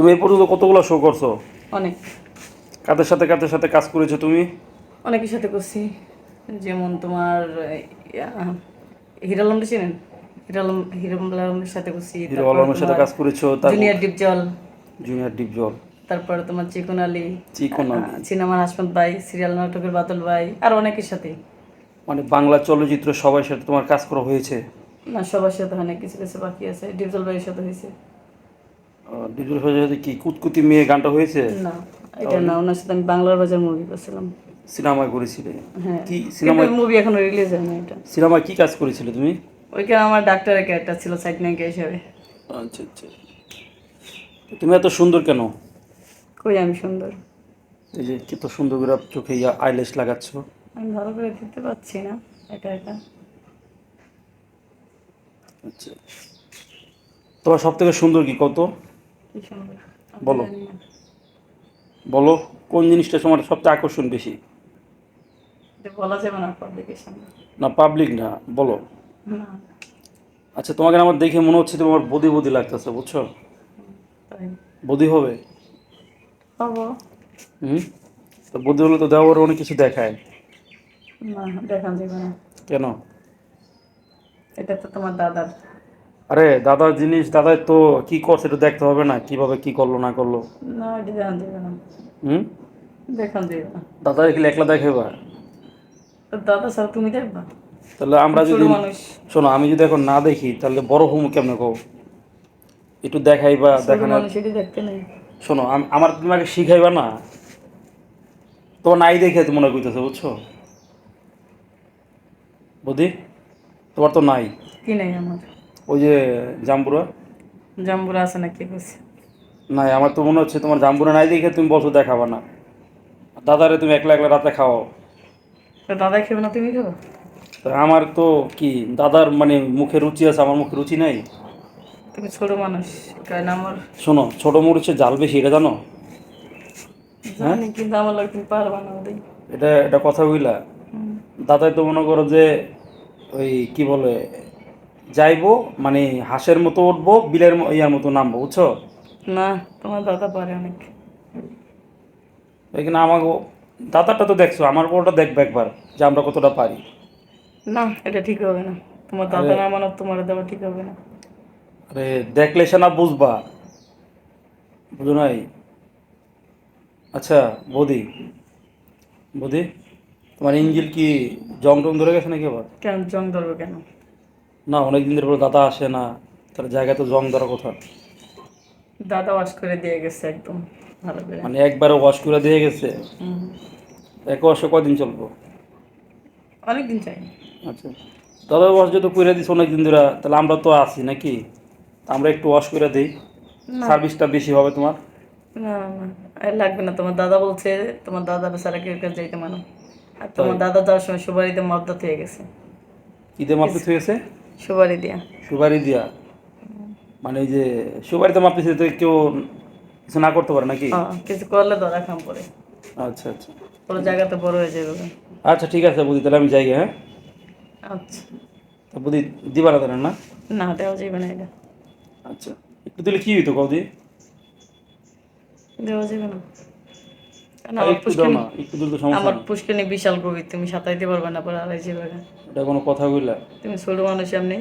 তুমি এই পর্যন্ত কতগুলো শো করছ? অনেক। কাদের সাথে কাদের সাথে কাজ করেছ তুমি? অনেকের সাথে করছি। যেমন তোমার হিরালমটা চিনেন? হিরালম হিরালমের সাথে করছি। হিরো আলমের সাথে কাজ করেছ জুনিয়র ডিপজল। জুনিয়র ডিপ জল তারপরে তোমার চিকন আলী। চিকন সিনেমার হাসমত ভাই সিরিয়াল নাটকের বাদল ভাই আর অনেকের সাথে। মানে বাংলা চলচ্চিত্র সবার সাথে তোমার কাজ করা হয়েছে? না সবার সাথে অনেক কিছু কিছু বাকি আছে। ডিপজল ভাইয়ের সাথে হয়েছে। ভাইয়ের সাথে কি কুতকুতি মেয়ে গানটা হয়েছে? না এটা না ওনার সাথে আমি বাংলার বাজার মুভি করছিলাম। সিনেমায় করেছিলে? হ্যাঁ কি সিনেমায় মুভি এখনও রিলিজ হয়নি এটা। সিনেমায় কি কাজ করেছিলে তুমি? ওইখানে আমার ডাক্তারের ক্যারেক্টার ছিল সাইড নায়িকা হিসাবে। আচ্ছা আচ্ছা। তুমি এত সুন্দর কেন? কই আমি সুন্দর? এই যে কত সুন্দর করে চোখে আইলেস লাগাচ্ছ। আমি ভালো করে দিতে পারছি না একা একা আচ্ছা। তোমার সব থেকে সুন্দর কি কত? বলো। বলো কোন জিনিসটা তোমার সবচেয়ে আকর্ষণ বেশি? বলা যাবে না পাবলিকের সামনে না পাবলিক না বলো। আচ্ছা তোমাকে আমার দেখে মনে হচ্ছে তোমার বদি বদি লাগতেছে বুঝছ? বদি হবে? হব। হুম? তো বদি হলে তো দেওয়ার অনেক কিছু দেখায়। না দেখান যাবে না। কেন? এটা তো তোমার দাদার। আরে দাদার জিনিস দাদার তো কি করছে এটা দেখতে হবে না কীভাবে কি করল না করল। না দেখান না। হুম? দেখান না দাদা কি একলা দেখাবা তো দাদা স্যার তুমি দেখবা? তাহলে আমরা যদি শোনো আমি যদি এখন না দেখি তাহলে বড় হুম কেমনে কও একটু দেখাইবা দেখানো মানুষ দেখতে নেই। শোনো আমার তোমাকে শিখাইবা না? তোমার নাই দেখে তো মনে করতেছে বুঝছ? বুদ্ধি? তোমার তো নাই। কি নেই আমার? ওই যে জাম্বুরা? জাম্বুরা আছে না কি করছে নাই আমার তো মনে হচ্ছে তোমার জাম্বুরা নাই দেখে তুমি বলছো দেখাবা না। দাদারে তুমি একলা একলা রাতে খাওয়াও। তো দাদা খেবে না তুমি খাব? আমার তো কি দাদার মানে মুখে রুচি আছে আমার মুখে রুচি নাই? তুমি ছোট মানুষ কারণ আমার শোনো ছোট মরিচের জাল বেশি এটা জানো? জানি কিন্তু আমার লাগে তুমি পারবা না এটা এটা কথা বইলা দাদাই তো মনে করো যে ওই কি বলে যাইবো মানে হাঁসের মতো উঠবো বিলের ইয়ার মতো নামবো বুঝছ? না তোমার দাদা পারে অনেক। এখানে আমাকে দাদাটা তো দেখছ আমার ওটা দেখবে একবার যে আমরা কতটা পারি। না এটা ঠিক হবে না। তোমার দাদা না মানব তোমার দেওয়া ঠিক হবে না। আরে দেখলে সে না বুঝবা। বুঝো নাই? আচ্ছা বৌদি। বৌদি তোমার ইঞ্জিল কি জং টং ধরে গেছে নাকি আবার? কেন জং ধরবে কেন? না অনেক দিন ধরে দাদা আসে না তার জায়গায় তো জং ধরা কথা। দাদা ওয়াশ করে দিয়ে গেছে একদম ভালো করে। মানে একবারে ওয়াশ করে দিয়ে গেছে? হুম। এক ওয়াশে কদিন চলবো? অনেকদিন চাই। আচ্ছা। দাদা ওয়াশ যেহেতু করে দিস অনেক দিন ধরে তাহলে আমরা তো আছি নাকি? আমরা একটু ওয়াশ করে দিই। সার্ভিসটা বেশি হবে তোমার? না লাগবে না। তোমার দাদা বলছে তোমার দাদা বেচারা কেউ কেউ যাইতে মানো। আর তোমার দাদা যাওয়ার সময় সুবারিতে মদ্দাত হয়ে গেছে। ঈদে মাপি হয়েছে সুবারি দিয়া। সুপারি দিয়া? মানে যে সুপারিতে মাপি তো কেউ কিছু না করতে পারে নাকি? কিছু করলে ধরা খাম পরে। আচ্ছা আচ্ছা। পুরো জায়গাতে বড় হয়ে যাবে আচ্ছা ঠিক আছে বুঝি তাহলে আমি যাই হ্যাঁ? আচ্ছা। তা বুঝি দিবা না না? না দেওয়া যাবে না এটা। আচ্ছা। একটু দিলে কি হইতো কৌদি দেওয়া যাবে না। কারণ আমার পুষ্কিনি আমার বিশাল কবি তুমি সাঁতাইতে পারবে না পরে আড়াই যাবে এটা কোনো কথা বললা তুমি ছোট মানুষ এমনি।